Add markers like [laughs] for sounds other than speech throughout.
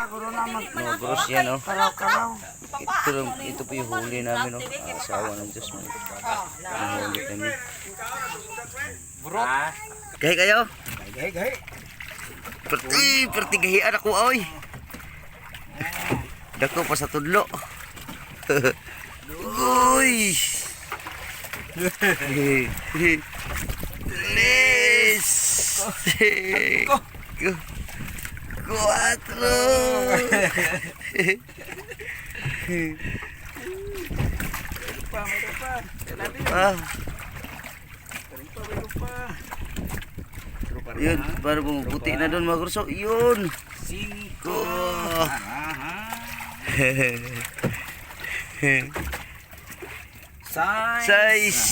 Mga bros yan oh. Ito, ito po yung huli namin oh. Asawa ng Diyos mo. Ang huli kami. Gahi kayo? Gahi, gahi. Perti, perti gahian ako oy. Dako pa sa tudlo. [laughs] Uy. Les. [laughs] [laughs] Cuatro. Pa, meron pa. Kailangan Ah, Meron pa, meron pa. Pero pa yun, para bumubuti na doon mga kurso. Yun. Cinco. Size. Size.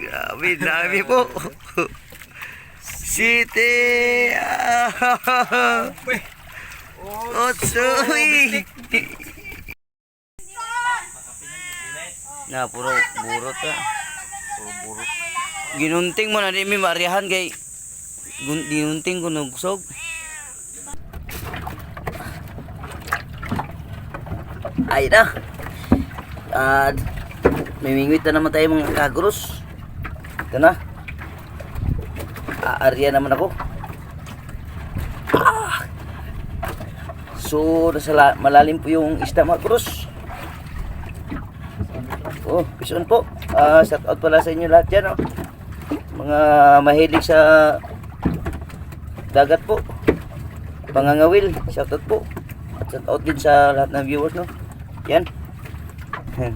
Grabe, dami po. City. Uy. Otsoy. Na puro burot ah. Puro burot. Ginunting mo na di mi marihan kay ginunting ko nugsog. Ay na. At mimingwit na naman tayo mga kagros. Ito na. Aarya naman ako. Ah. So, nasa la- malalim po yung isda mga kagros. Oh, pison po. Ah, shout out pala sa inyo lahat dyan. Oh. Mga mahilig sa dagat po. Pangangawil. Shout out po. At shout out din sa lahat ng viewers. No? Yan. [laughs]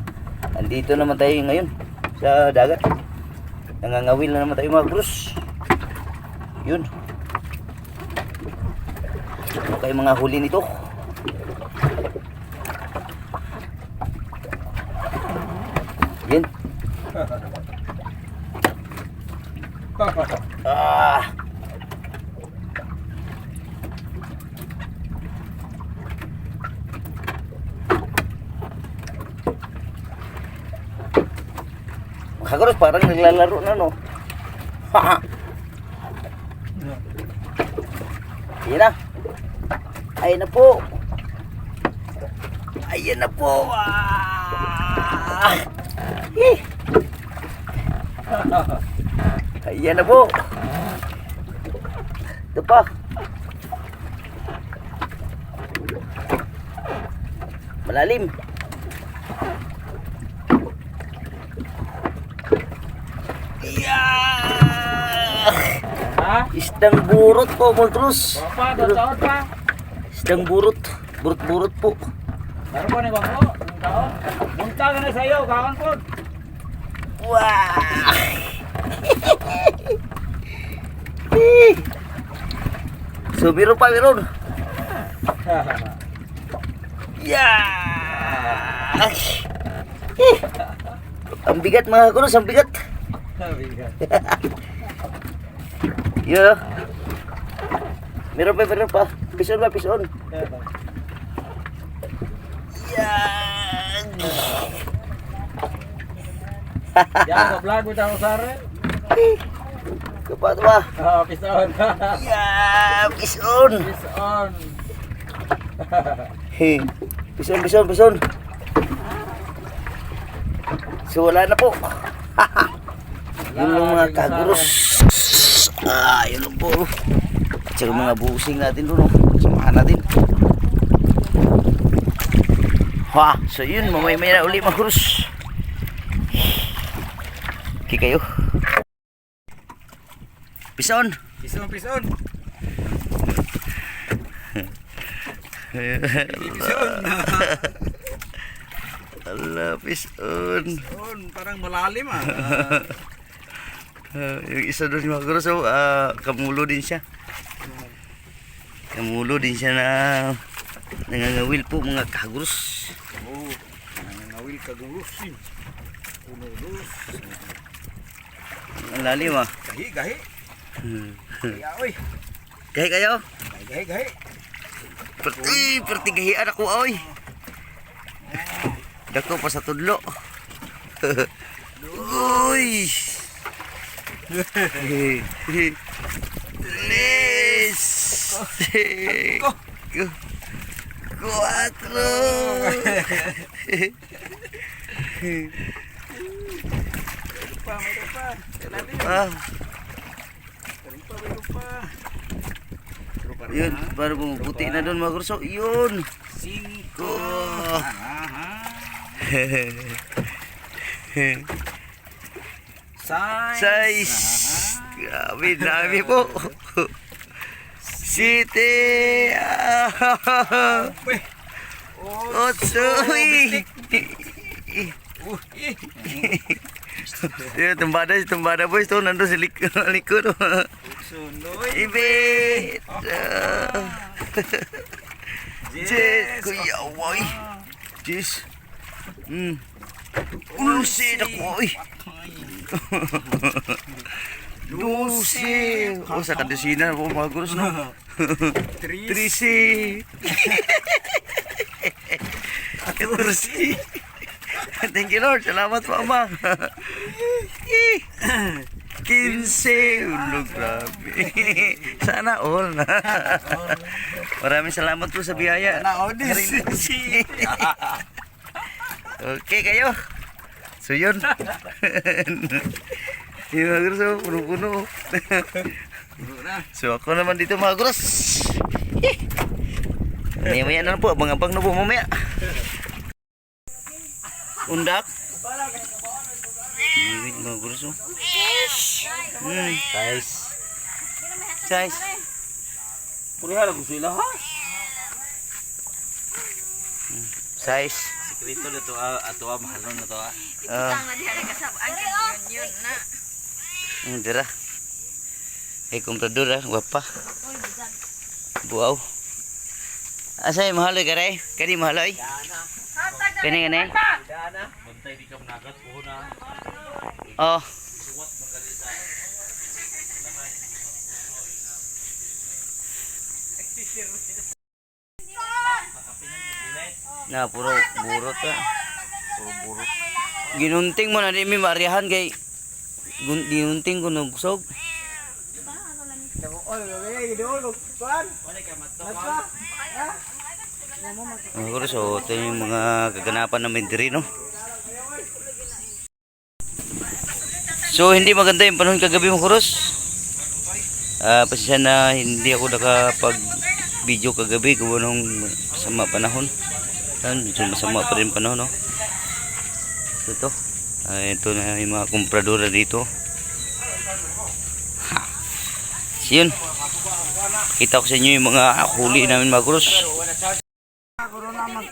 Andito naman tayo ngayon sa dagat. Nangangawil na naman tayo mga krus. Yun. Ano kayo mga huli nito? Yan. [laughs] Ah. Kagros parang naglalaro na no. Haha. [laughs] Ayan na. Ayan na po. Ayan na po. Ah. Ayan na po. Ito pa. Malalim. Yeah! Ha? Isdang burot po, Moltrus. Pa, taon pa. Isdang burot. Burot-burot po. Meron pa ni Bangko. Taon. Munta ka na sa'yo. Kawan po. Wah! [laughs] so, meron pa, meron. Yeah! Eh, Ang bigat mga kuros, ang bigat. [laughs] Yeah. Meron pa, meron pa. Pison pa, pison. Yan! Yan, ka-vlog mo tayo sare. Kapat ba? Ah, pison. Yeah! Pison! Pison. Hey, pison, pison, pison. So wala na po. [laughs] yun lang mga kaguros. Ah, yun lang po. At saka mga busing natin doon. Oh. Samahan natin. Ha, so yun, mamay-may na uli mga kurus. Okay kayo. Pison. Pison, pison. Pison. Ala, pison. Pison. Parang malalim ah. [laughs] Ah, yung isa doon mga guro, so, ah, kamulo din siya. Kamulo din siya na nangangawil po mga kagurus. Oh, nangangawil ka gulus. Unulus. Ang lalim ah. Gahi, gahi. Kaya, oy. Gahi kayo? Gahi, gahi. Perti, perti gahian ako oy. Dako pa sa tudlo. [laughs] Uy! Les! Cuatro. Pa, mayroon pa. Mayroon pa, mayroon pa. Pero parang yun, para bumubuti na doon mga kurso. Yun. Cinco. Oh. [laughs] Size. Size. Grabe, dami po. City. Uy. Otso. Uy. Eh. Yun, tumbada, tumbada boys. Ito, nandun sa lik likod. Sunod. Ibit. Ah. Jet. Kuya, boy. Jeez. Hmm. Ulusin ako, uy. Lucy. Oh, sa kadesina po mga gurus, no? Tris. Trisi. Katursi. Thank you, Lord. Salamat po, Ama. [laughs] Kinse. Ulo, grabe. [laughs] Sana all. [laughs] Maraming salamat po sa biyaya. Naodis. Okay kayo. So yun. Yung mga gurus, oh, puno-puno. so ako naman dito mga gurus. Maya-maya na lang po. Abang-abang na po mamaya. Undak. Iwit mga gurus. Oh. Hmm. Size. Size. Purihan ako sila ha. Size. Sikrito na to ah, ato ah, mahalon na to ah. Ah. Tang na diha kasab ang yun yun na. Hmm, dira. Eh, kompradora, guwapa. Uy, bisan. Buaw. Asay mahaloy ka rin? Kani mahaloy? Kani kani? Bantay di ka managat ko na. Oh. Na puro burot ka. Puro burot. Ginunting mo na di mi mariahan kay ginunting ko nung kuan. Mga kuros, so ito yung mga kaganapan namin diri, no? So, hindi maganda yung panahon kagabi mo, kuros. Ah, pasensya na hindi ako nakapag-video kagabi kung anong masama panahon. Yan, medyo masama pa rin panahon, no? So, ito. Ah, ito na yung mga kompradora dito. Ha. So, yun. Kita ko sa inyo yung mga huli namin mga kuros.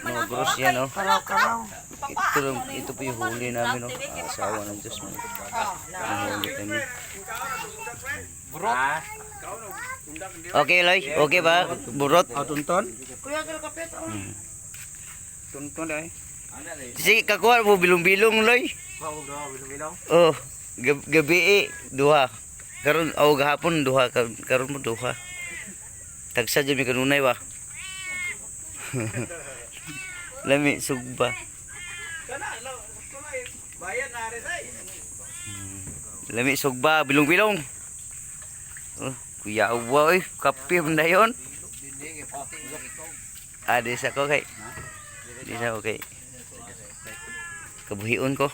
Mga gross yan, oh. Ito, lang, ito po yung huli namin. Ah, Asawa ng Diyos mo. Nahuli kami. Ah. Okay, Loy? Okay ba? Burot? Ah, tunton? Kuya, kaya kapit. Tunton ay. Sige, kakuha mo bilong-bilong, Loy. Bilang-bilang. Oh, gab gabi eh, duha. Karon, oh, gahapon, duha. Kar- Karon mo, duha. Tagsa dyan may kanunay ba? [laughs] Lami, sugba. Kana, law, tulay. Bayan na rin ay. Lami, sugba, bilong-bilong. Oh, kuya uwa, oy. Kape mo na yun. Ah, di sa ko kay. Di sa ko kay. Kabuhion ko.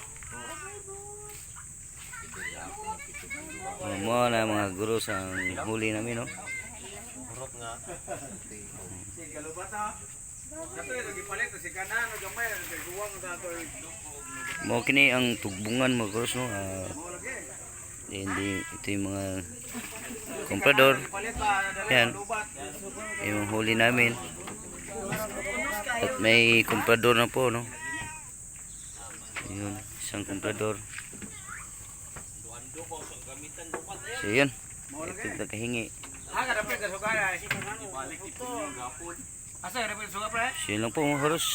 Mo na mga guro sa huli namin, no? Na to. Mo kini ang tugbungan mga guro, no? Mo lagi. Hindi, ito yung mga dala Yan. Yung huli namin. At may komprador na po, no? Yun, isang komprador. So, yun. Ito. Ah? So, yun lang po mga horos.